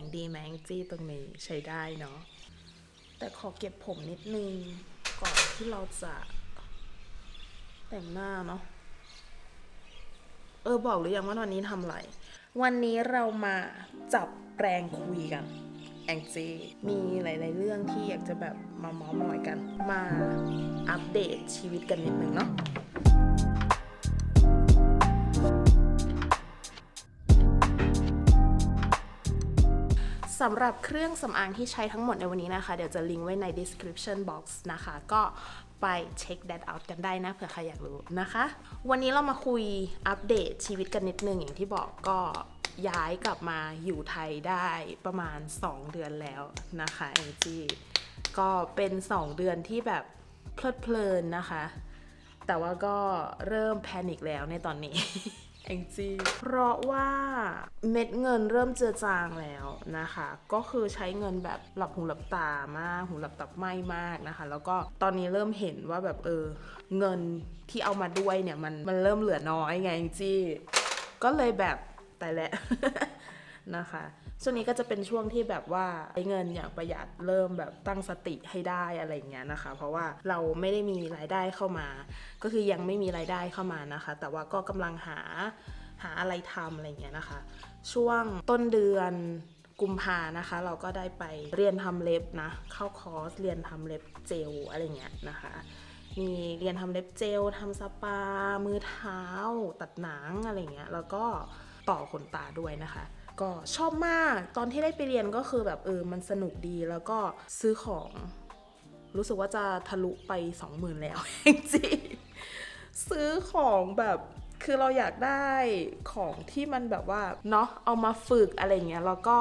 งดีไหมงจี้ตรงนี้ใช้ได้เนาะแต่ขอเก็บผมนิดนึง ก่อนที่เราจะแต่งหน้าเนาะเออบอกหรือยังว่าวันนี้ทำอะไร วันนี้เรามาจับแปลงคุยกันแองจี้มีหลาย ๆ เรื่องที่อยากจะแบบมาเมาส์มอยกัน มาอัปเดตชีวิตกันนิดนึงเนาะ สำหรับเครื่องสำอางที่ใช้ทั้งหมดในวันนี้นะคะ เดี๋ยวจะลิงก์ไว้ใน description box นะคะ ก็ไปเช็ค that out กันได้นะเผื่อใครอยากรู้นะคะ วันนี้เรามาคุยอัปเดตชีวิตกันนิดนึงอย่างที่บอกก็ย้ายกลับมาอยู่ไทยได้ประมาณ 2 เดือนแล้วนะคะแองจี้ก็เป็น 2 เดือนที่แบบเพลิดเพลินนะคะ แต่ว่าก็เริ่มแพนิคแล้วในตอนนี้ แองจี้เพราะว่าเม็ดเงินเริ่มเจือจางแล้วนะคะ ก็คือใช้เงินแบบหลับหูหลับตามาก หูหลับตับไหมมากนะคะ แล้วก็ตอนนี้เริ่มเห็นว่าแบบเออเงินที่เอามาด้วยเนี่ยมันมันเริ่มเหลือน้อยไงแองจี้ก็เลยแบบแต่แหละนะคะ ช่วงนี้ก็จะเป็นช่วงที่แบบว่าใช้เงินอย่างประหยัดเริ่มแบบตั้งสติให้ได้อะไรอย่างเงี้ยนะคะ เพราะว่าเราไม่ได้มีรายได้เข้ามา ก็คือยังไม่มีรายได้เข้ามานะคะ แต่ว่าก็กำลังหาหาอะไรทำอะไรเงี้ยนะคะ ช่วงต้นเดือนกุมภานะคะ เราก็ได้ไปเรียนทำเล็บนะ เข้าคอร์สเรียนทำเล็บเจลอะไรเงี้ยนะคะมีเรียนทำเล็บเจลทำสปา มือเท้า ตัดหนังอะไรเงี้ย แล้วก็ต่อขนตาด้วยนะคะ ก็ชอบมากตอนที่ได้ไปเรียนก็คือแบบเออมันสนุกดีแล้วก็ซื้อของรู้สึกว่าจะทะลุไป 20,000 แล้วจริงซื้อของแบบคือเราอยากได้ของที่มันแบบว่าเนาะเอามาฝึกอะไรเงี้ยแล้วก็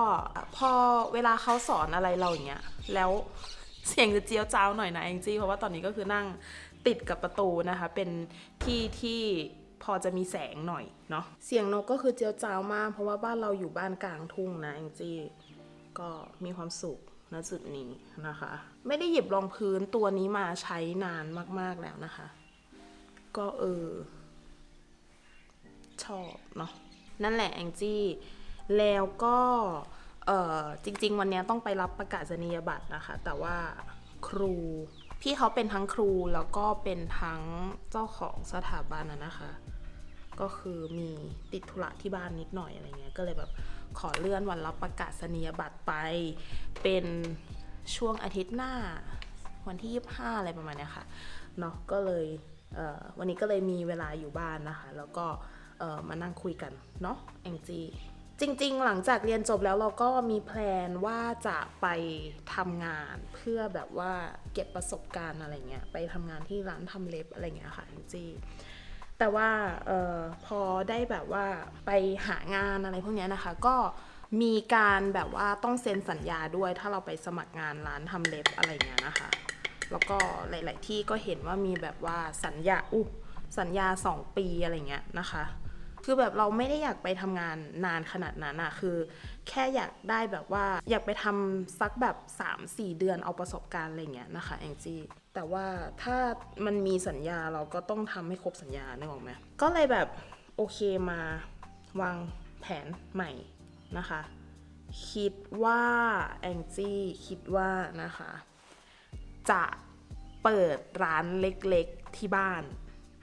พอเวลาเขาสอนอะไรเราอย่างเงี้ยแล้วเสียงจะเจียวจ้าวหน่อยนะแองจี้เพราะว่าตอนนี้ก็คือนั่งติดกับประตูนะคะ เป็นที่ที่ พอจะมีแสงหน่อยเนาะเสียงนกก็คือเจียวจ้าวมาก เพราะว่าบ้านเราอยู่บ้านกลางทุ่งนะแองจี้ก็มีความสุขณจุดนี้นะคะ ไม่ได้หยิบรองพื้นตัวนี้มาใช้นานมาก ๆแล้วนะคะ ก็เออ ชอบเนาะนั่นแหละแองจี้แล้วก็เออจริง ๆ วันนี้ต้องไปรับประกาศนียบัตรนะคะ แต่ว่าครู พี่เขาเป็นทั้งครูแล้วก็เป็นทั้งเจ้าของสถาบันนะนะคะ ก็คือมีติดธุระที่บ้านนิดหน่อยอะไรเงี้ย ก็เลยแบบขอเลื่อนวันรับประกาศนียบัตรไป เป็นช่วงอาทิตย์หน้าวันที่ 25 อะไรประมาณเนี้ยค่ะ เนาะก็เลยเวันนี้ก็เลยมีเวลาอยู่บ้านนะคะ แล้วก็มานั่งคุยกันเนาะแองจี จริงๆ หลังจากเรียนจบแล้วเราก็มีแพลนว่าจะไปทำงานเพื่อแบบว่าเก็บประสบการณ์อะไรเงี้ยไปทำงานที่ร้านทำเล็บอะไรเงี้ยค่ะแองจีแต่ว่าออพอได้แบบว่าไปหางานอะไรพวกนี้นะคะ ก็มีการแบบว่าต้องเซ็นสัญญาด้วยถ้าเราไปสมัครงานร้านทำเล็บอะไรเงี้ยนะคะ แล้วก็หลาย ๆ ที่ก็เห็นว่ามีแบบว่าสัญญาอุสัญญา 2 ปีอะไรเงี้ยนะคะ คือแบบเราไม่ได้อยากไปทำงานนานขนาดนั้นอะคือ แค่อยากได้แบบว่าอยากไปทำสักแบบ 3-4 เดือนเอาประสบการณ์อะไรเงี้ยนะคะแองจี้แต่ว่าถ้ามันมีสัญญาเราก็ต้องทำให้ครบสัญญานึกออกไหมก็เลยแบบโอเคมาวางแผนใหม่นะคะ คิดว่าแองจี้คิดว่านะคะ จะเปิดร้านเล็กๆที่บ้าน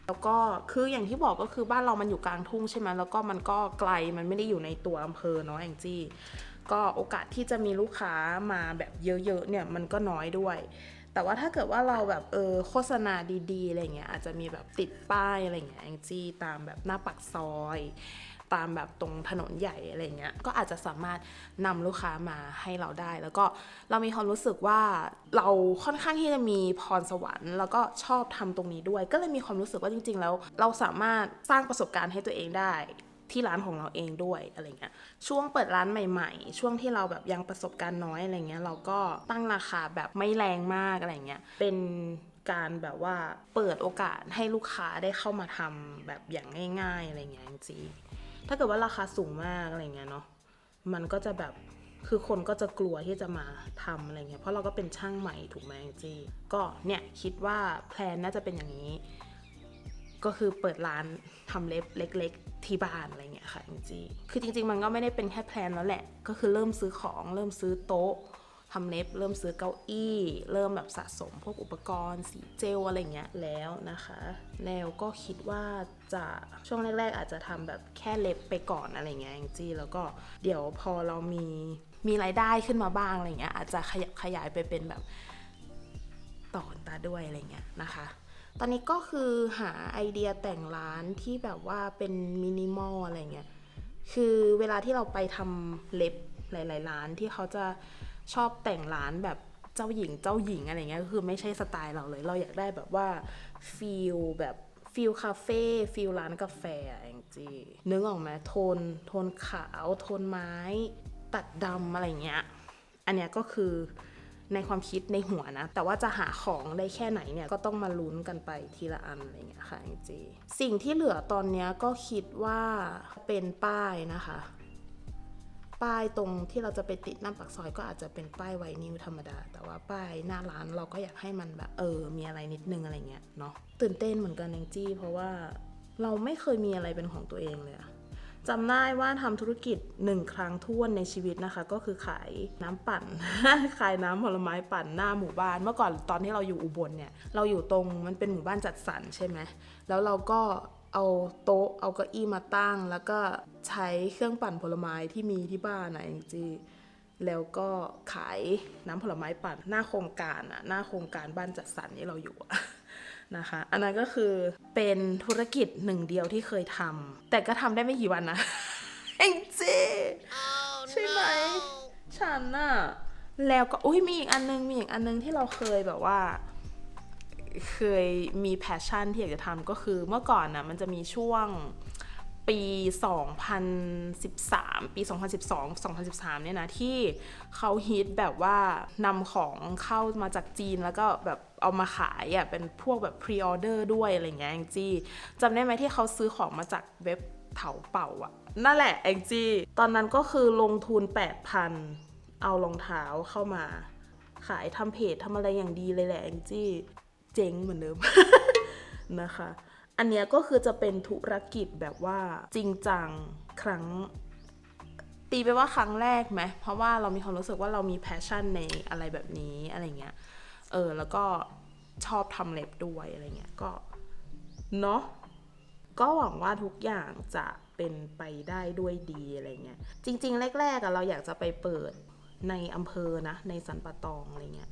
แล้วก็คืออย่างที่บอกก็คือบ้านเรามันอยู่กลางทุ่งใช่ไหมแล้วก็มันก็ไกลมันไม่ได้อยู่ในตัวอำเภอเนาะแองจี้ก็โอกาสที่จะมีลูกค้ามาแบบเยอะๆเนี่ยมันก็น้อยด้วย แต่ว่าถ้าเกิดว่าเราแบบเออโฆษณาดีๆอะไรเงี้ยอาจจะมีแบบติดป้ายอะไรเงี้ยแองจี้ตามแบบหน้าปักซอย ตามแบบตรงถนนใหญ่อะไรเงี้ยก็อาจจะสามารถนำลูกค้ามาให้เราได้ แล้วก็เรามีความรู้สึกว่าเราค่อนข้างที่จะมีพรสวรรค์ แล้วก็ชอบทำตรงนี้ด้วย ก็เลยมีความรู้สึกว่าจริง ๆ แล้ว เราสามารถสร้างประสบการณ์ให้ตัวเองได้ที่ร้านของเราเองด้วยอะไรเงี้ยช่วงเปิดร้านใหม่ๆ ช่วงที่เราแบบยังประสบการณ์น้อยอะไรเงี้ยเราก็ตั้งราคาแบบไม่แรงมากอะไรเงี้ยเป็นการแบบว่าเปิดโอกาสให้ลูกค้าได้เข้ามาทำแบบอย่างง่ายๆอะไรเงี้ยจริง ถ้าเกิดว่าราคาสูงมากอะไรเงี้ยเนาะมันก็จะแบบคือคนก็จะกลัวที่จะมาทำอะไรเงี้ยเพราะเราก็เป็นช่างใหม่ถูกไหมแองจี้ก็เนี่ยคิดว่าแพลนน่าจะเป็นอย่างนี้ ก็คือเปิดร้านทำเล็บเล็ก ๆ ที่บ้านอะไรเงี้ยค่ะจริงๆคือจริง ๆ มันก็ไม่ได้เป็นแค่แพลนแล้วแหละ ก็คือเริ่มซื้อของเริ่มซื้อโต๊ะ ทำเล็บ เริ่มซื้อเก้าอี้ เริ่มแบบสะสมพวกอุปกรณ์ สีเจลอะไรเงี้ยแล้วนะคะ แล้วก็คิดว่าจะช่วงแรก ๆ อาจจะทำแบบแค่เล็บไปก่อนอะไรเงี้ยจริงๆแล้วก็เดี๋ยวพอเรามีมีรายได้ขึ้นมาบ้างอะไรเงี้ยอาจจะขยับขยายไปเป็นแบบต่อนตาด้วยอะไรเงี้ยนะคะ ตอนนี้ก็คือหาไอเดียแต่งร้านที่แบบว่าเป็นมินิมอลอะไรเงี้ยคือเวลาที่เราไปทำเล็บหลาย ๆ ร้านที่เขาจะ ชอบแต่งร้านแบบเจ้าหญิงเจ้าหญิงอะไรเงี้ยคือไม่ใช่สไตล์เราเลย เราอยากได้แบบว่าฟีลแบบฟีลคาเฟ่ฟีลร้านกาแฟอะแองจีนึกออกไหมโทน โทนขาว โทนไม้ ตัดดำอะไรเงี้ย อันเนี้ยก็คือในความคิดในหัวนะ แต่ว่าจะหาของได้แค่ไหนเนี่ย ก็ต้องมาลุ้นกันไปทีละอันอะไรเงี้ยค่ะจริงๆสิ่งที่เหลือตอนเนี้ยก็คิดว่าเป็นป้ายนะคะ ป้ายตรงที่เราจะไปติดหน้าปากซอยก็อาจจะเป็นป้ายไวนิวธรรมดา แต่ว่าป้ายหน้าร้านเราก็อยากให้มันแบบเออ มีอะไรนิดนึงอะไรเงี้ยเนาะตื่นเต้นเหมือนกันแองจี้ เพราะว่าเราไม่เคยมีอะไรเป็นของตัวเองเลยอะจำได้ว่าทำธุรกิจหนึ่งครั้งท้วนในชีวิตนะคะ ก็คือขายน้ำปั่น ขายน้ำผลไม้ปั่นหน้าหมู่บ้าน เมื่อก่อนตอนที่เราอยู่อุบลเนี่ย เราอยู่ตรงมันเป็นหมู่บ้านจัดสรรใช่ไหมแล้วเราก็ เอาโต๊ะเอาเก้าอี้มาตั้ง แล้วก็ใช้เครื่องปั่นผลไม้ที่มีที่บ้านนะจริงๆแล้วก็ขายน้ำผลไม้ปั่นหน้าโครงการอะหน้าโครงการบ้านจัดสรรที่เราอยู่อะนะคะ อันนั้นก็คือเป็นธุรกิจหนึ่งเดียวที่เคยทำแต่ก็ทำได้ไม่กี่วันนะเองจีใช่ไหมฉันน่ะแล้วก็อุ้ยมีอีกอันนึงมีอีกอันนึงที่เราเคยแบบว่า เคยมีแพชชั่นที่อยากจะทำก็คือเมื่อก่อนนะมันจะมีช่วงปี 2013 ปี 2012 2013 เนี่ยนะที่เขาฮิตแบบว่านำของเข้ามาจากจีนแล้วก็แบบเอามาขายอะเป็นพวกแบบพรีออเดอร์ด้วยอะไรเงี้ยแองจี้จำได้ไหมที่เขาซื้อของมาจากเว็บเถาเป่าอะ นั่นแหละแองจี้ตอนนั้นก็คือลงทุน 8,000 เอารองเท้าเข้ามา ขายทำเพจทำอะไรอย่างดีเลยแหละแองจี้ เจ๊งเหมือนเดิมนะคะ อันเนี้ยก็คือจะเป็นธุรกิจแบบว่าจริงจังครั้งตีไปว่าครั้งแรกไหม เพราะว่าเรามีความรู้สึกว่าเรามีแพชชั่นในอะไรแบบนี้อะไรเงี้ย เออ แล้วก็ชอบทำเล็บด้วยอะไรเงี้ย ก็ เนาะ ก็หวังว่าทุกอย่างจะเป็นไปได้ด้วยดีอะไรเงี้ย จริง ๆ แรกๆอะเราอยากจะไปเปิดในอำเภอนะ ในสันปะตองอะไรเงี้ย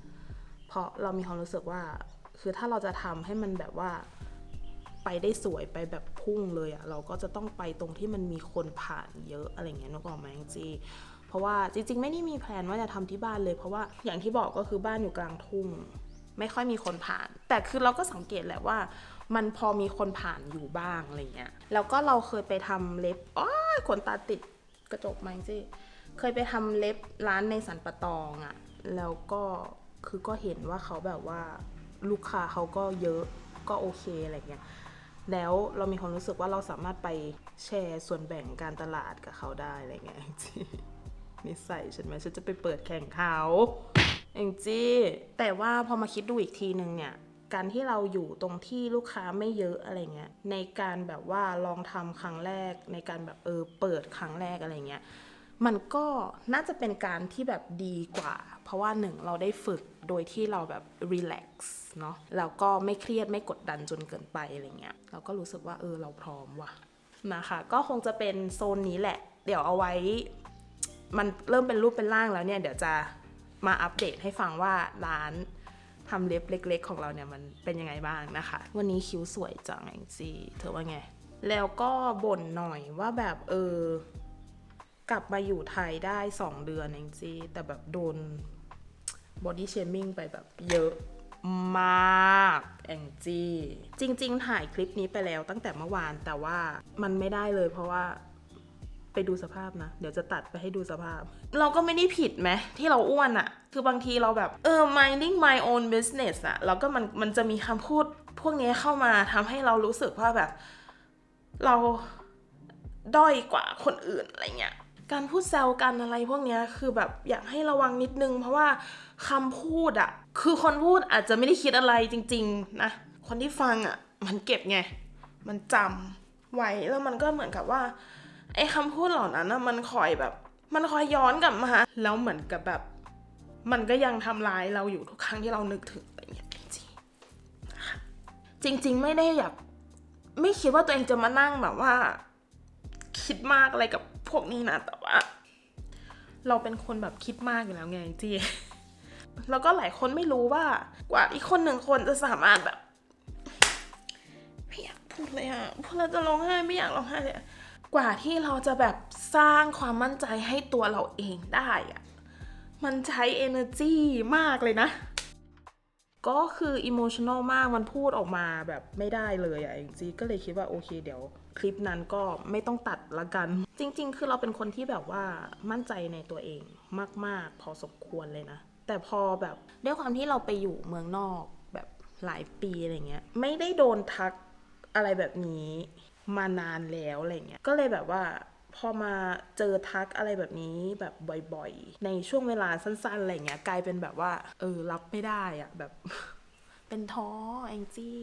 เพราะเรามีความรู้สึกว่า คือถ้าเราจะทำให้มันแบบว่าไปได้สวยไปแบบพุ่งเลยอะเราก็จะต้องไปตรงที่มันมีคนผ่านเยอะอะไรเงี้ยนึกออกไหมจริงเพราะว่าจริง ๆ ไม่ได้มีแผนว่าจะทำที่บ้านเลย เพราะว่าอย่างที่บอกก็คือบ้านอยู่กลางทุ่ง ไม่ค่อยมีคนผ่าน แต่คือเราก็สังเกตแหละว่า มันพอมีคนผ่านอยู่บ้างอะไรเงี้ยแล้วก็เราเคยไปทำเล็บอ๋อขนตาติดกระจกไหมจิเคยไปทำเล็บร้านในสันปะตองอะแล้วก็คือก็เห็นว่าเขาแบบว่า ลูกค้าเขาก็เยอะก็โอเคอะไรเงี้ยแล้วเรามีความรู้สึกว่าเราสามารถไปแชร์ส่วนแบ่งการตลาดกับเขาได้อะไรเงี้ยแองจี้นิสัยฉันไหมฉันจะไปเปิดแข่งเขาแองจี้แต่ว่าพอมาคิดดูอีกทีนึงเนี่ยการที่เราอยู่ตรงที่ลูกค้าไม่เยอะอะไรเงี้ยในการแบบว่าลองทำครั้งแรกในการแบบเออเปิดครั้งแรกอะไรเงี้ยมันก็น่าจะเป็นการที่แบบดีกว่า เพราะว่าหนึ่งเราได้ฝึกโดยที่เราแบบรีแลกซ์เนาะแล้วก็ไม่เครียดไม่กดดันจนเกินไปอะไรเงี้ยเราก็รู้สึกว่าเออเราพร้อมว่ะนะคะก็คงจะเป็นโซนนี้แหละ เดี๋ยวเอาไว้ มันเริ่มเป็นรูปเป็นร่างแล้วเนี่ย เดี๋ยวจะมาอัปเดตให้ฟังว่าร้านทำเล็บเล็ก ๆ ของเราเนี่ยมันเป็นยังไงบ้างนะคะ วันนี้คิ้วสวยจังแองจีเธอว่าไง แล้วก็บ่นหน่อยว่าแบบเออกลับมาอยู่ไทยได้ 2 เดือนเองจีแต่แบบโดน บอดี้เชมิ่งไปแบบเยอะมากแองจีจริง ๆ ถ่ายคลิปนี้ไปแล้วตั้งแต่เมื่อวานแต่ว่ามันไม่ได้เลยเพราะว่าไปดูสภาพนะ เดี๋ยวจะตัดไปให้ดูสภาพ เราก็ไม่ได้ผิดไหมที่เราอ้วนอะคือบางทีเราแบบ เออ minding my own business อะแล้วก็มันมันจะมีคำพูดพวกนี้เข้ามาทำให้เรารู้สึกว่าแบบ เราด้อยกว่าคนอื่นอะไรเงี้ย การพูดแซวกันอะไรพวกนี้คือแบบอยากให้ระวังนิดนึง เพราะว่าคำพูดอะคือคนพูดอาจจะไม่ได้คิดอะไรจริง ๆ นะ คนที่ฟังอะมันเก็บไง มันจำไว้แล้วมันก็เหมือนกับว่าไอ้คำพูดเหล่านั้นนะมันคอยแบบ มันคอยย้อนกลับมา แล้วเหมือนกับแบบ มันก็ยังทำร้ายเราอยู่ทุกครั้งที่เรานึกถึงอะไรเงี้ยจริงจริง ๆ ไม่ได้อยากไม่คิดว่าตัวเองจะมานั่งแบบว่า คิดมากอะไรกับ พวกนี้นะแต่ว่า เราเป็นคนแบบคิดมากอยู่แล้วไงจริงๆแล้วก็หลายคนไม่รู้ว่ากว่าที่คนหนึ่งคนจะสามารถแบบไม่อยากพูดเลยอะพูดแล้วจะร้องไห้ไม่อยากร้องไห้เลยกว่าที่เราจะแบบสร้างความมั่นใจให้ตัวเราเองได้อะมันใช้ energy มากเลยนะ ก็คือ emotional มากมันพูดออกมาแบบไม่ได้เลยอะจริงๆก็เลยคิดว่าโอเคเดี๋ยวคลิปนั้นก็ไม่ต้องตัดละกัน จริง ๆ คือเราเป็นคนที่แบบว่ามั่นใจในตัวเองมาก ๆ พอสมควรเลยนะ แต่พอแบบด้วยความที่เราไปอยู่เมืองนอกแบบหลายปีอะไรเงี้ยไม่ได้โดนทักอะไรแบบนี้มานานแล้วอะไรเงี้ยก็เลยแบบว่า พอมาเจอทักอะไรแบบนี้แบบบ่อยๆ ในช่วงเวลาสั้นๆอะไรเงี้ยกลายเป็นแบบว่า เออ รับไม่ได้อะแบบ เป็นท้อแองจี้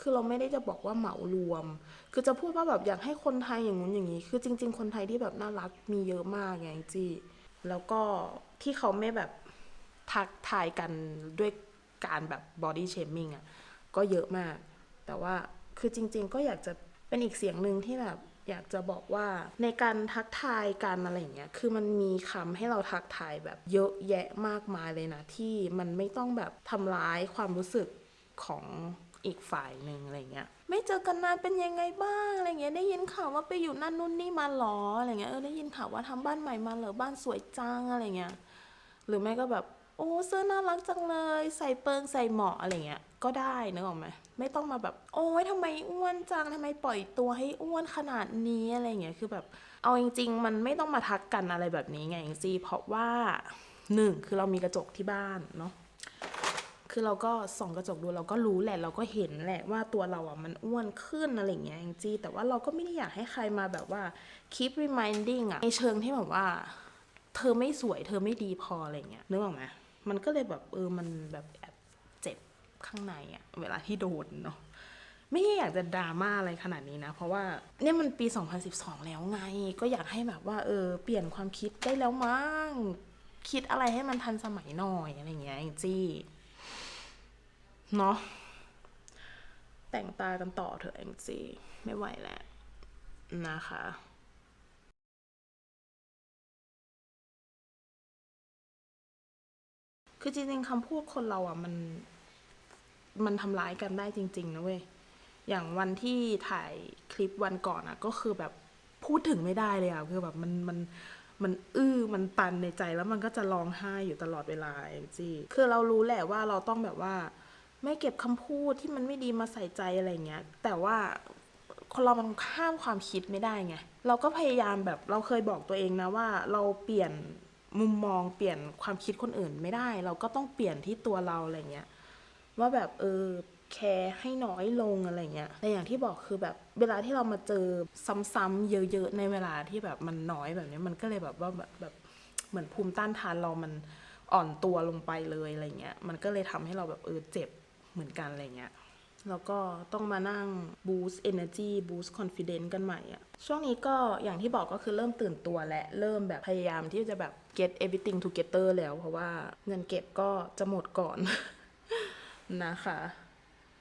คือเราไม่ได้จะบอกว่าเหมารวม คือจะพูดว่าแบบอยากให้คนไทยอย่างงู้นอย่างนี้ คือจริง ๆ คนไทยที่แบบน่ารักมีเยอะมากไงแองจี้ แล้วก็ที่เขาไม่แบบทักทายกันด้วยการแบบ body shaming อะก็เยอะมาก แต่ว่าคือจริง ๆ ก็อยากจะเป็นอีกเสียงหนึ่งที่แบบ อยากจะบอกว่าในการทักทายกันอะไรเงี้ยคือมันมีคำให้เราทักทายแบบเยอะแยะมากมายเลยนะ ที่มันไม่ต้องแบบทำร้ายความรู้สึกของอีกฝ่ายหนึ่งอะไรเงี้ยไม่เจอกันนานเป็นยังไงบ้างอะไรเงี้ยได้ยินข่าวว่าไปอยู่นั่นนู่นนี่มาหรออะไรเงี้ยเออได้ยินข่าวว่าทำบ้านใหม่มาเหรอบ้านสวยจังอะไรเงี้ยหรือไม่ก็แบบโอ้เสื้อน่ารักจังเลย ใส่เปิงใส่เหมาะอะไรเงี้ย ก็ได้นึกออกไหมไม่ต้องมาแบบ โอ้ยทำไมอ้วนจังทำไมปล่อยตัวให้อ้วนขนาดนี้อะไรเงี้ยคือแบบ เอาจริง ๆ มันไม่ต้องมาทักกันอะไรแบบนี้ไงจริงๆเพราะว่าหนึ่งคือเรามีกระจกที่บ้านเนาะคือเราก็ส่องกระจกดูเราก็รู้แหละเราก็เห็นแหละว่าตัวเราอะมันอ้วนขึ้นอะไรเงี้ยจริงๆแต่ว่าเราก็ไม่ได้อยากให้ใครมาแบบว่า keep reminding อะในเชิงที่แบบว่า เธอไม่สวยเธอไม่ดีพออะไรเงี้ยนึกออกไหมมันก็เลยแบบเออมันแบบ ข้างในอะเวลาที่โดนเนาะไม่ได้อยากจะดราม่าอะไรขนาดนี้นะ เพราะว่าเนี่ยมันปี 2012 แล้วไง ก็อยากให้แบบว่า เออ เปลี่ยนความคิดได้แล้วมั้งคิดอะไรให้มันทันสมัยหน่อยอะไรเงี้ยจริงๆเนาะแต่งตากันต่อเถอะแองจีไม่ไหวแล้วนะคะคือจริงๆคำพูดคนเราอะมัน มันทำร้ายกันได้จริง ๆ นะเว้ย อย่างวันที่ถ่ายคลิปวันก่อนอะก็คือแบบพูดถึงไม่ได้เลยอะคือแบบมันมันมันอื้อมันตันในใจแล้วมันก็จะร้องไห้อยู่ตลอดเวลาเองจีคือเรารู้แหละว่าเราต้องแบบว่า ไม่เก็บคำพูดที่มันไม่ดีมาใส่ใจอะไรเงี้ย แต่ว่าคนเรามันข้ามความคิดไม่ได้ไง เราก็พยายามแบบเราเคยบอกตัวเองนะว่า เราเปลี่ยนมุมมองเปลี่ยนความคิดคนอื่นไม่ได้ เราก็ต้องเปลี่ยนที่ตัวเราอะไรเงี้ย ว่าแบบเออแคร์ให้น้อยลงอะไรเงี้ย แต่อย่างที่บอกคือแบบเวลาที่เรามาเจอซ้ำๆเยอะๆในเวลาที่แบบมันน้อยแบบนี้มันก็เลยแบบว่าแบบแบบเหมือนภูมิต้านทานเรามันอ่อนตัวลงไปเลยอะไรเงี้ย มันก็เลยทำให้เราแบบเออเจ็บเหมือนกันอะไรเงี้ย แล้วก็ต้องมานั่ง boost energy boost confidence กันใหม่อะช่วงนี้ก็อย่างที่บอกก็คือเริ่มตื่นตัวและ เริ่มแบบพยายามที่จะแบบ get everything together แล้ว เพราะว่าเงินเก็บก็จะหมดก่อน นะคะ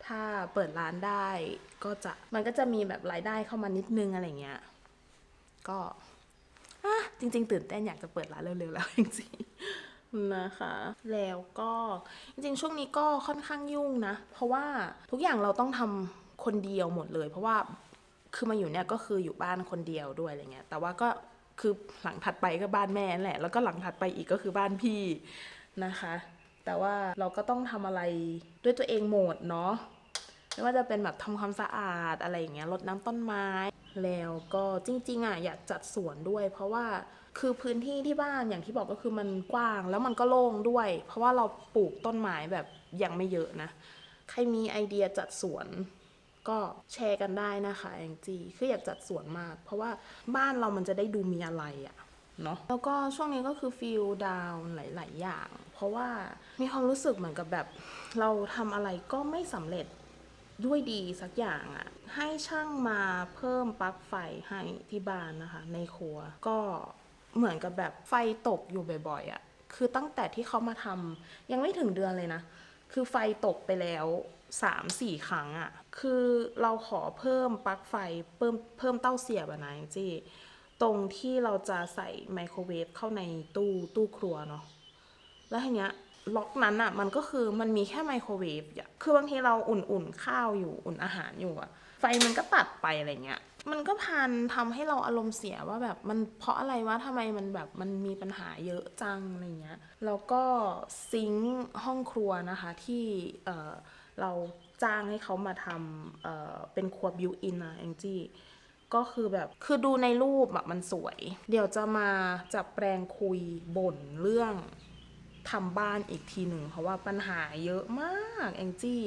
ถ้าเปิดร้านได้ก็จะมันก็จะมีแบบรายได้เข้ามานิดนึงอะไรเงี้ย ก็อะจริง ๆ ตื่นเต้นอยากจะเปิดร้านเร็วๆแล้วจริงๆนะคะ แล้วก็จริงๆ ช่วงนี้ก็ค่อนข้างยุ่งนะ เพราะว่าทุกอย่างเราต้องทำคนเดียวหมดเลย เพราะว่าคือมาอยู่เนี่ยก็คืออยู่บ้านคนเดียวด้วยอะไรเงี้ย แต่ว่าก็คือหลังถัดไปก็บ้านแม่แหละ แล้วก็หลังถัดไปอีกก็คือบ้านพี่นะคะ แต่ว่าเราก็ต้องทำอะไรด้วยตัวเองหมดเนาะไม่ว่าจะเป็นแบบทำความสะอาดอะไรอย่างเงี้ยรดน้ำต้นไม้ แล้วก็จริงๆอะอยากจัดสวนด้วย เพราะว่าคือพื้นที่ที่บ้านอย่างที่บอกก็คือมันกว้างแล้วมันก็โล่งด้วย เพราะว่าเราปลูกต้นไม้แบบยังไม่เยอะนะ ใครมีไอเดียจัดสวนก็แชร์กันได้นะคะแองจีคืออยากจัดสวนมาก เพราะว่าบ้านเรามันจะได้ดูมีอะไรอะ เนาะแล้วก็ช่วงนี้ก็คือฟีลดาวหลาย ๆ อย่าง เพราะว่ามีความรู้สึกเหมือนกับแบบ เราทำอะไรก็ไม่สำเร็จด้วยดีสักอย่างอะให้ช่างมาเพิ่มปลั๊กไฟให้ที่บ้านนะคะ ในครัวก็เหมือนกับแบบไฟตกอยู่บ่อยๆอะคือตั้งแต่ที่เขามาทำยังไม่ถึงเดือนเลยนะ คือไฟตกไปแล้วสามสี่ครั้งอะคือเราขอเพิ่มปลั๊กไฟเพิ่มเพิ่มเต้าเสียบอะนะจริงๆ ตรงที่เราจะใส่ไมโครเวฟเข้าในตู้ตู้ครัวเนาะแล้วทีเนี้ยล็อกนั้นอะมันก็คือมันมีแค่ไมโครเวฟอะคือบางทีเราอุ่นๆข้าวอยู่อุ่นอาหารอยู่อะไฟมันก็ตัดไปอะไรเงี้ย มันก็พันทำให้เราอารมณ์เสียว่าแบบมันเพราะอะไรวะทำไมมันแบบมันมีปัญหาเยอะจังอะไรเงี้ย แล้วก็ซิงค์ห้องครัวนะคะที่เออเราจ้างให้เขามาทำเออเป็นครัวบิวอินนะแองจี้ ก็คือแบบคือดูในรูปอะมันสวย เดี๋ยวจะมาจับแปลงคุยบ่นเรื่องทำบ้านอีกทีหนึ่งเพราะว่าปัญหาเยอะมากแองจี้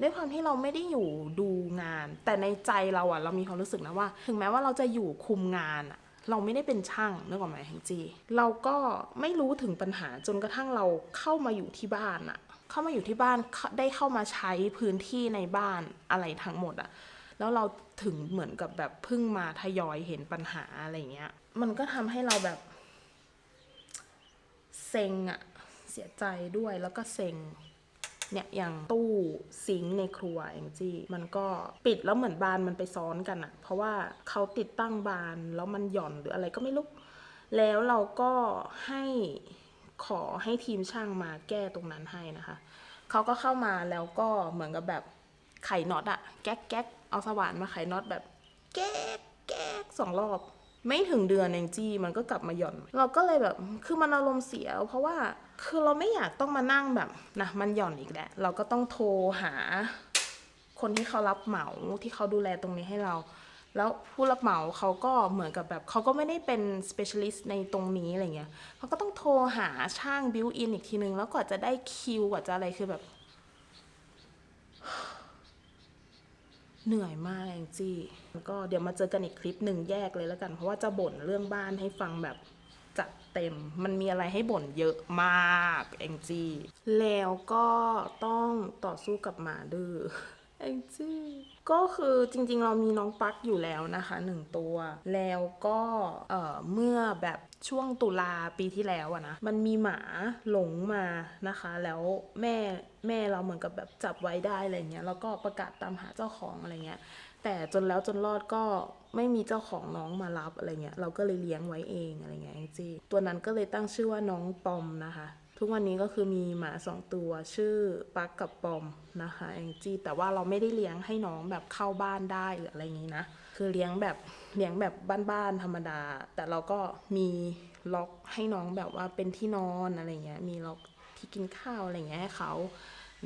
ด้วยความที่เราไม่ได้อยู่ดูงาน แต่ในใจเราอะเรามีความรู้สึกนะว่า ถึงแม้ว่าเราจะอยู่คุมงานอะเราไม่ได้เป็นช่างนึกออกไหมแองจี้เราก็ไม่รู้ถึงปัญหาจนกระทั่งเราเข้ามาอยู่ที่บ้านอะเข้ามาอยู่ที่บ้านได้เข้ามาใช้พื้นที่ในบ้านอะไรทั้งหมดอะแล้วเรา ถึงเหมือนกับแบบเพิ่งมาทยอยเห็นปัญหาอะไรเงี้ย มันก็ทำให้เราแบบเซ็งอะเสียใจด้วยแล้วก็เซ็งเนี่ยอย่างตู้ซิงในครัวแองจี้มันก็ปิดแล้วเหมือนบานมันไปซ้อนกันอะเพราะว่าเขาติดตั้งบานแล้วมันหย่อนหรืออะไรก็ไม่รู้แล้วเราก็ให้ขอให้ทีมช่างมาแก้ตรงนั้นให้นะคะ เขาก็เข้ามาแล้วก็เหมือนกับแบบไขน็อตอะแก๊กแก๊ก เอาสว่านมาไขน็อตแบบแก๊กแก๊กสองรอบ ไม่ถึงเดือนเองจี้มันก็กลับมาหย่อน เราก็เลยแบบคือมันอารมณ์เสีย เพราะว่าคือเราไม่อยากต้องมานั่งแบบนะมันหย่อนอีกแหละเราก็ต้องโทรหา คนที่เขารับเหมาที่เขาดูแลตรงนี้ให้เรา แล้วผู้รับเหมาเขาก็เหมือนกับแบบเขาก็ไม่ได้เป็น specialist ในตรงนี้อะไรเงี้ยเขาก็ต้องโทรหาช่าง built in อีกทีนึง แล้วกว่าจะได้คิวกว่าจะอะไรคือแบบ เหนื่อยมากแองจี้ก็เดี๋ยวมาเจอกันอีกคลิปหนึ่งแยกเลยแล้วกัน เพราะว่าจะบ่นเรื่องบ้านให้ฟังแบบจัดเต็ม มันมีอะไรให้บ่นเยอะมากแองจี้แล้วก็ต้องต่อสู้กับหมาดื้อ แองจี้ก็คือจริงๆ เรามีน้องปักอยู่แล้วนะคะหนึ่งตัว แล้วก็เอ่อเมื่อแบบช่วงตุลาปีที่แล้วอะนะมันมีหมาหลงมานะคะ แล้วแม่แม่เราเหมือนกับแบบจับไว้ได้อะไรเงี้ยแล้วก็ประกาศตามหาเจ้าของอะไรเงี้ยแต่จนแล้วจนรอดก็ไม่มีเจ้าของน้องมารับอะไรเงี้ยเราก็เลยเลี้ยงไว้เองอะไรเงี้ยแองจี้ตัวนั้นก็เลยตั้งชื่อว่าน้องปอมนะคะ ทุกวันนี้ก็คือมีหมาสองตัวชื่อปักกับปอมนะคะแองจี้แต่ว่าเราไม่ได้เลี้ยงให้น้องแบบเข้าบ้านได้หรืออะไรอย่างนี้นะ คือเลี้ยงแบบเลี้ยงแบบบ้านๆธรรมดา แต่เราก็มีล็อกให้น้องแบบว่าเป็นที่นอนอะไรเงี้ยมีล็อกที่กินข้าวอะไรเงี้ยให้เขา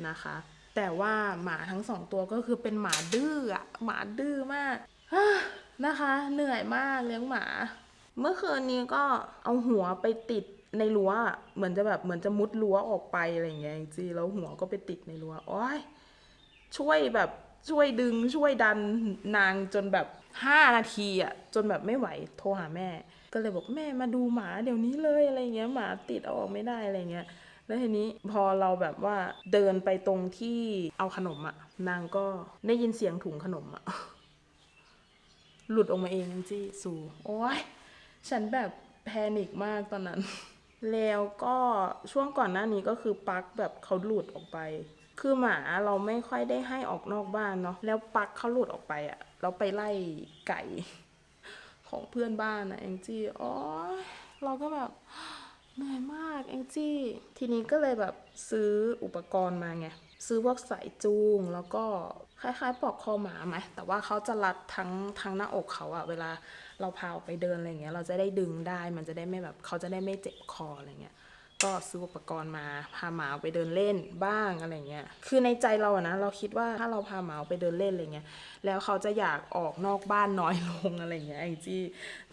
นะคะ แต่ว่าหมาทั้งสองตัวก็คือเป็นหมาดื้ออะหมาดื้อมากนะคะ เหนื่อยมากเลี้ยงหมา เมื่อคืนนี้ก็เอาหัวไปติด ในรั้วเหมือนจะแบบเหมือนจะมุดรั้วออกไปอะไรอย่างเงี้ยจริงๆแล้วหัวก็ไปติดในรั้วโอ้ยช่วยแบบช่วยดึงช่วยดันนางจนแบบห้านาทีอะจนแบบไม่ไหวโทรหาแม่ ก็เลยบอกแม่มาดูหมาเดี๋ยวนี้เลยอะไรเงี้ยหมาติดเอาออกไม่ได้อะไรเงี้ยแล้วทีนี้พอเราแบบว่าเดินไปตรงที่เอาขนมอะนางก็ได้ยินเสียงถุงขนมอะหลุดออกมาเองจี้สูโอ้ยฉันแบบแพนิคมากตอนนั้น แล้วก็ช่วงก่อนหน้านี้ก็คือปลั๊กแบบเขาหลุดออกไป คือหมาเราไม่ค่อยได้ให้ออกนอกบ้านเนาะ แล้วปลั๊กเขาหลุดออกไปอะเราไปไล่ไก่ของเพื่อนบ้านนะแองจี้อ้ยเราก็แบบเหนื่อยมากแองจี้ ทีนี้ก็เลยแบบซื้ออุปกรณ์มาไง ซื้อพวกสายจูงแล้วก็ คล้ายๆปลอกคอหมาไหมแต่ว่าเขาจะรัดทั้งทั้งหน้าอกเขาอะเวลาเราพาออกไปเดินอะไรเงี้ยเราจะได้ดึงได้มันจะได้ไม่แบบเขาจะได้ไม่เจ็บคออะไรเงี้ยก็ซื้ออุปกรณ์มาพาหมาไปเดินเล่นบ้างอะไรเงี้ย คือในใจเราอะนะเราคิดว่าถ้าเราพาหมาไปเดินเล่นอะไรเงี้ย แล้วเขาจะอยากออกนอกบ้านน้อยลงอะไรเงี้ยแองจี้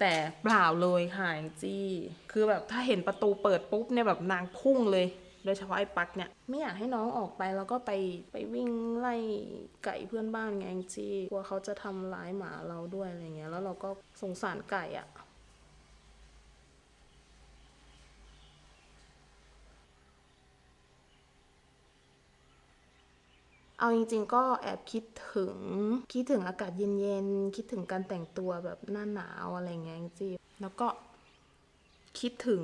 แต่เปล่าเลยค่ะแองจี้ คือแบบถ้าเห็นประตูเปิดปุ๊บเนี่ยแบบนางพุ่งเลย โดยเฉพาะไอ้ปักเนี่ยไม่อยากให้น้องออกไปแล้วก็ไปไปวิ่งไล่ไก่เพื่อนบ้านไงแองจี้กลัวเขาจะทำร้ายหมาเราด้วยอะไรเงี้ยแล้วเราก็สงสารไก่อะเอาจริงๆก็แอบคิดถึงคิดถึงอากาศเย็นๆ คิดถึงการแต่งตัวแบบหน้าหนาวอะไรเงี้ยจริงแล้วก็คิดถึง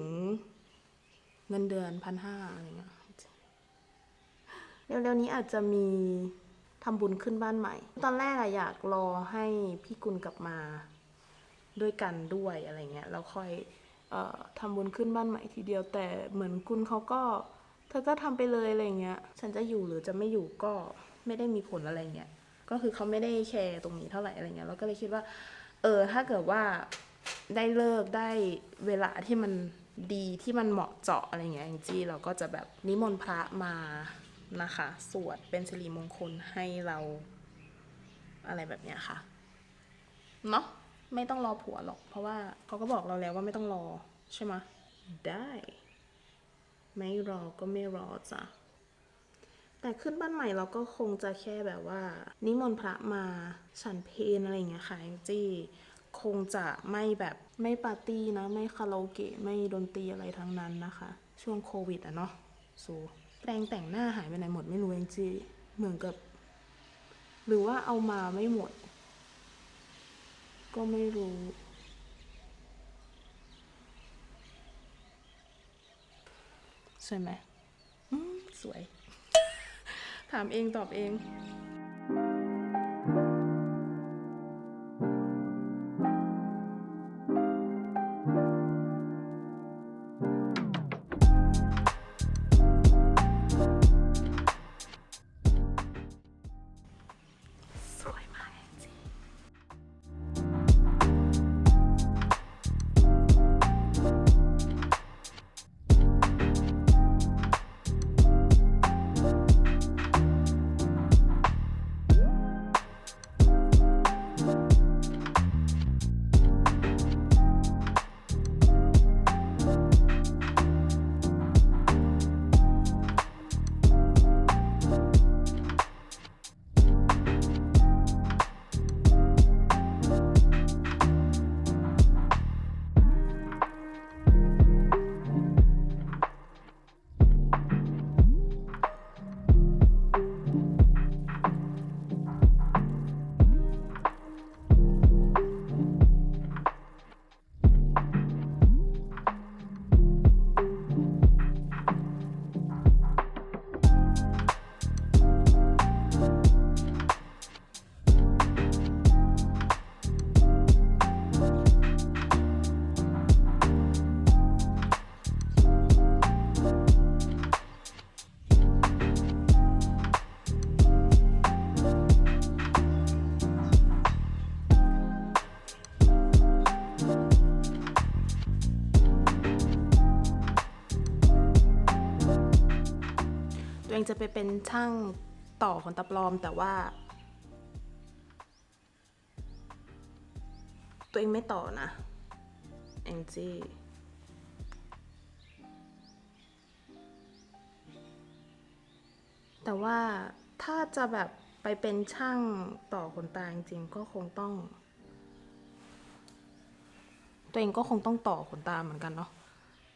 เงินเดือนพันห้าอะไรเงี้ยเร็วๆนี้อาจจะมีทำบุญขึ้นบ้านใหม่ ตอนแรกอะอยากรอให้พี่กุลกลับมาด้วยกันด้วยอะไรเงี้ยแล้วค่อยเอ่อทำบุญขึ้นบ้านใหม่ทีเดียวแต่เหมือนกุลเขาก็เธอก็ทำไปเลยอะไรเงี้ย ฉันจะอยู่หรือจะไม่อยู่ก็ไม่ได้มีผลอะไรเงี้ยก็คือเขาไม่ได้แคร์ตรงนี้เท่าไหร่อะไรเงี้ยเราก็เลยคิดว่า เออถ้าเกิดว่าได้เลิกได้เวลาที่มัน ดีที่มันเหมาะเจาะอะไรเงี้ยจริงๆเราก็จะแบบนิมนต์พระมานะคะ สวดเป็นสิริมงคลให้เราอะไรแบบเนี้ยค่ะเนาะไม่ต้องรอผัวหรอก เพราะว่าเขาก็บอกเราแล้วว่าไม่ต้องรอใช่ไหมได้ ไม่รอก็ไม่รอจ้ะแต่ขึ้นบ้านใหม่เราก็คงจะแค่แบบว่า นิมนต์พระมาฉันเพลอะไรอย่างเงี้ยค่ะแองจี้ คงจะไม่แบบไม่ปาร์ตี้นะ ไม่คาราโอเกะไม่ดนตรีอะไรทั้งนั้นนะคะ ช่วงโควิดอะเนาะสูแปรงแต่งหน้าหายไปไหนหมดไม่รู้แองจีเหมือนกับ หรือว่าเอามาไม่หมด ก็ไม่รู้ใช่ไหมอืมสวย ถามเองตอบเอง งจะไปเป็นช่างต่อขนตาปลอมแต่ว่า ตัวเองไม่ต่อนะแองจี้แต่ว่าถ้าจะแบบไปเป็นช่างต่อขนตาจริงๆก็คงต้อง ตัวเองก็คงต้องต่อขนตาเหมือนกันเนาะ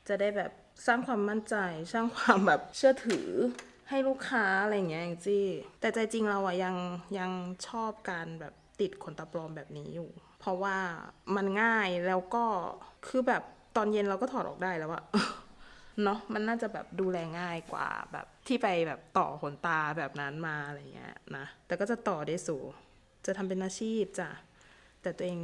จะได้แบบสร้างความมั่นใจสร้างความแบบเชื่อถือ ให้ลูกค้าอะไรอย่างเงี้ยองจี้แต่ใจจริงเราอะยังยังชอบการแบบติดขนตาปลอมแบบนี้อยู่ เพราะว่ามันง่ายแล้วก็คือแบบตอนเย็นเราก็ถอดออกได้แล้วอะเนาะมันน่าจะแบบดูแลง่ายกว่าแบบที่ไปแบบต่อขนตาแบบนั้นมาอะไรเงี้ยนะ แต่ก็จะต่อได้สูจะทำเป็นอาชีพจ้ะ แต่ตัวเอง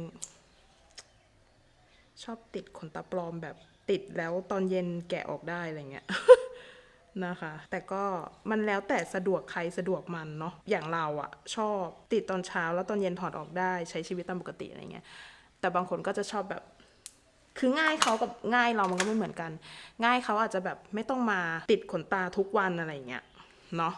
ชอบติดขนตาปลอมแบบติดแล้วตอนเย็นแกะออกได้อะไรเงี้ย นะคะ แต่ก็มันแล้วแต่สะดวกใครสะดวกมันเนาะอย่างเราอะชอบติดตอนเช้าแล้วตอนเย็นถอดออกได้ใช้ชีวิตตามปกติอะไรเงี้ยแต่บางคนก็จะชอบแบบคือง่ายเขากับง่ายเรามันก็ไม่เหมือนกัน ง่ายเขาอาจจะแบบไม่ต้องมาติดขนตาทุกวันอะไรเงี้ยเนาะ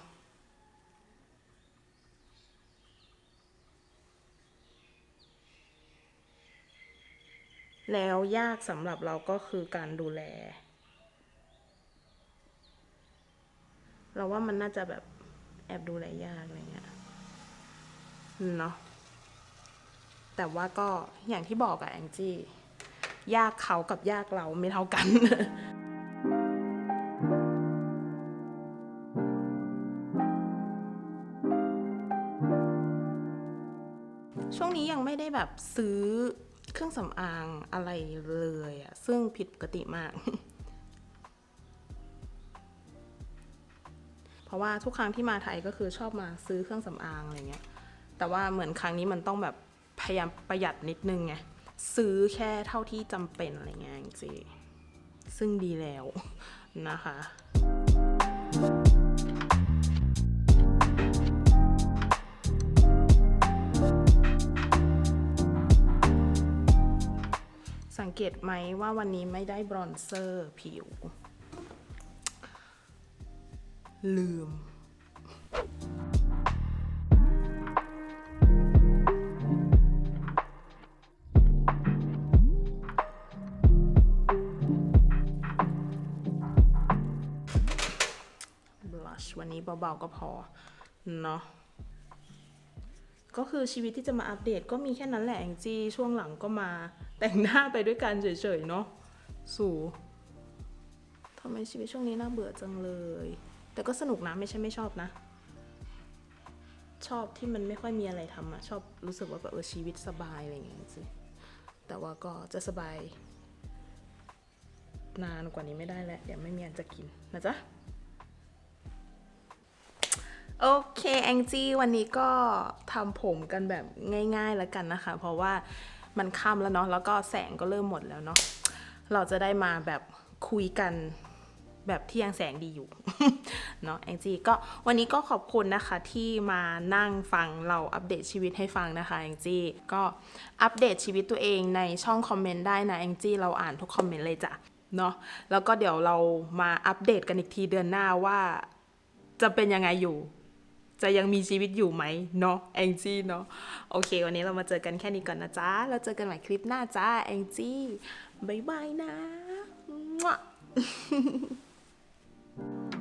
แล้วยากสำหรับเราก็คือการดูแล เราว่ามันน่าจะแบบแอบดูแลยากอะไรเงี้ยเนาะแต่ว่าก็อย่างที่บอกอะแองจี้ยากเขากับยากเราไม่เท่ากันช่วงนี้ยังไม่ได้แบบซื้อเครื่องสำอางอะไรเลยอะซึ่งผิดปกติมาก เพราะว่าทุกครั้งที่มาไทยก็คือชอบมาซื้อเครื่องสำอางอะไรเงี้ย แต่ว่าเหมือนครั้งนี้มันต้องแบบพยายามประหยัดนิดนึงไง ซื้อแค่เท่าที่จำเป็นอะไรเงี้ยจริงซึ่งดีแล้วนะคะสังเกตไหมว่าวันนี้ไม่ได้บรอนเซอร์ผิว ลืมบลัชวันนี้เบาๆก็พอ เนาะก็คือชีวิตที่จะมาอัปเดตก็มีแค่นั้นแหละแองจี้ช่วงหลังก็มาแต่งหน้าไปด้วยกันเฉยๆเนาะสู่ทำไมชีวิตช่วงนี้น่าเบื่อจังเลย แต่ก็สนุกนะไม่ใช่ไม่ชอบนะ ชอบที่มันไม่ค่อยมีอะไรทำอะชอบรู้สึกว่าแบบเออชีวิตสบายอะไรอย่างเงี้ยสิแต่ว่าก็จะสบาย นานกว่านี้ไม่ได้แล้วเดี๋ยวไม่มีอันจะกินนะจ๊ะโอเคแองจี้วันนี้ก็ทำผมกันแบบง่ายๆแล้วกันนะคะ เพราะว่ามันค่ำแล้วเนาะแล้วก็แสงก็เริ่มหมดแล้วเนาะเราจะได้มาแบบคุยกัน แบบที่ยังแสงดีอยู่เนาะแองจี้ก็วันนี้ก็ขอบคุณนะคะที่มานั่งฟังเราอัปเดตชีวิตให้ฟังนะคะแองจี้ก็อัปเดตชีวิตตัวเองในช่องคอมเมนต์ได้นะแองจี้เราอ่านทุกคอมเมนต์เลยจ้ะเนาะแล้วก็เดี๋ยวเรามาอัปเดตกันอีกทีเดือนหน้าว่าจะเป็นยังไงอยู่ จะยังมีชีวิตอยู่ไหมเนาะแองจี้เนาะโอเค วันนี้เรามาเจอกันแค่นี้ก่อนนะจ๊ะแล้วเจอกันใหม่คลิปหน้าจ้าแองจี้บายบายนะมั่ว Thank you.